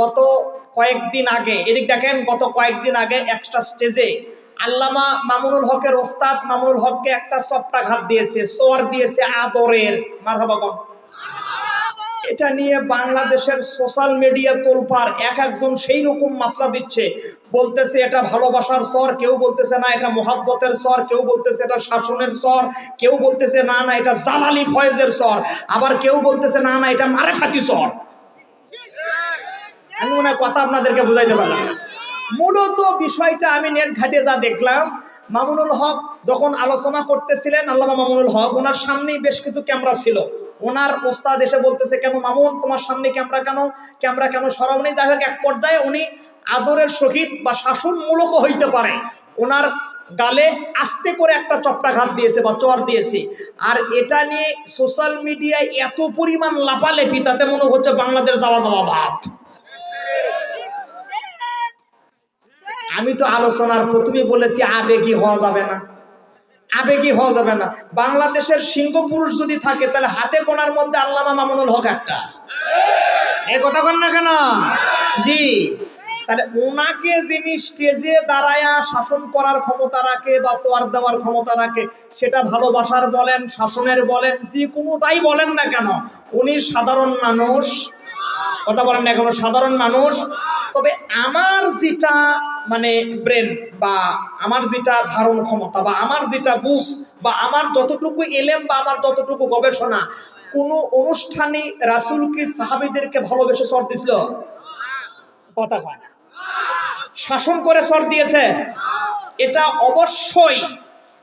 গত কয়েকদিন আগে, এদিক দেখেন, গত কয়েকদিন আগে একটা স্টেজে আল্লামা মামুনুল হকের ওস্তাদ মামুনুল হককে একটা সপ্তাঘাত দিয়েছে সোয়ার দিয়েছে আদরের। মারহাবাগন এটা নিয়ে বাংলাদেশের সোশ্যাল মিডিয়া তোলপার এক একজন সেই রকম মাসলা দিচ্ছে। বলতেছে, এটা ভালোবাসার স্বর কেউ বলতেছে, না, এটা মোহাব্বতের স্বর কেউ বলতেছে, এটা শাসনের স্বর কেউ বলতেছে, না না, এটা জালালি ফয়েজের স্বর আবার কেউ বলতেছে, না না, এটা মারেফাতি স্বর আমি মনে কথা আপনাদেরকে বুঝাইতে পারলাম। মূলত বিষয়টা আমি নেট ঘাটে যা দেখলাম, মামুনুল হক যখন আলোচনা করতেছিলেন, আল্লামা মামুনুল হক, ওনার সামনেই বেশ কিছু ক্যামেরা ছিল। ওনার ওস্তাদ এসে বলতেছে, কেন মামুন, তোমার সামনে ক্যামেরা কেন? ক্যামেরা কেন সরাও নেই যাই হোক এক পর্যায়ে উনি আদরের সহিত বা শাসনমূলকও হইতে পারে। ওনার গালে আস্তে করে একটা চপটাঘাত দিয়েছে বা চর দিয়েছে। আর এটা নিয়ে সোশ্যাল মিডিয়ায় এত পরিমাণ লাফালেফি, তাতে মনে হচ্ছে বাংলাদেশ যাওয়া যাওয়া ভাব। আমি তো আলোচনার প্রথমে বলেছি আবেগী হওয়া যাবে না। আবেগী হওয়া যাবে না। বাংলাদেশের সিংহ পুরুষ যদি থাকে, তাহলে হাতে কোনার মধ্যে আল্লামা মামুনুল হক একটা। এই কথা বল না কেন? জি। তাহলে ওনাকে যিনি স্টেজে দাঁড়ায়া শাসন করার ক্ষমতা রাখে বা সোয়ার দেওয়ার ক্ষমতা রাখে, সেটা ভালোবাসার বলেন, শাসনের বলেন, যে কোনোটাই বলেন না কেন, উনি সাধারণ মানুষ। কথা বলেন না কোনো? সাধারণ মানুষ। তবে আমার যেটা মানে ব্রেন বা আমার যেটা ধারণ ক্ষমতা বা আমার যেটা বুঝ বা আমার যতটুকু এলেম বা আমার যতটুকু গবেষণা, কোন অনুষ্ঠানে রাসুল কি সাহাবিদেরকে ভালোবেসে সর দিছিল? কথা হয় না। শাসন করে সর দিয়েছে? এটা অবশ্যই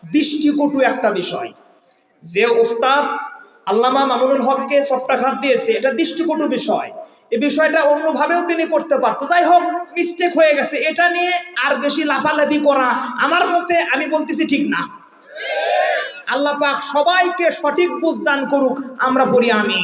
দৃষ্টিকটু একটা বিষয়। যে ওস্তাদ আল্লামা মামুনুল হককে সপ্তাঘাত দিয়েছে, এটা দৃষ্টিকটু বিষয়। এই বিষয়টা অন্যভাবেও তিনি করতে পারত। যাই হোক মিস্টেক হয়ে গেছে। এটা নিয়ে আর বেশি লাফালাফি করা আমার মতে আমি বলতেছি ঠিক না। আল্লাহ পাক সবাইকে সঠিক বুঝদান করুক, আমরা পড়ি আমি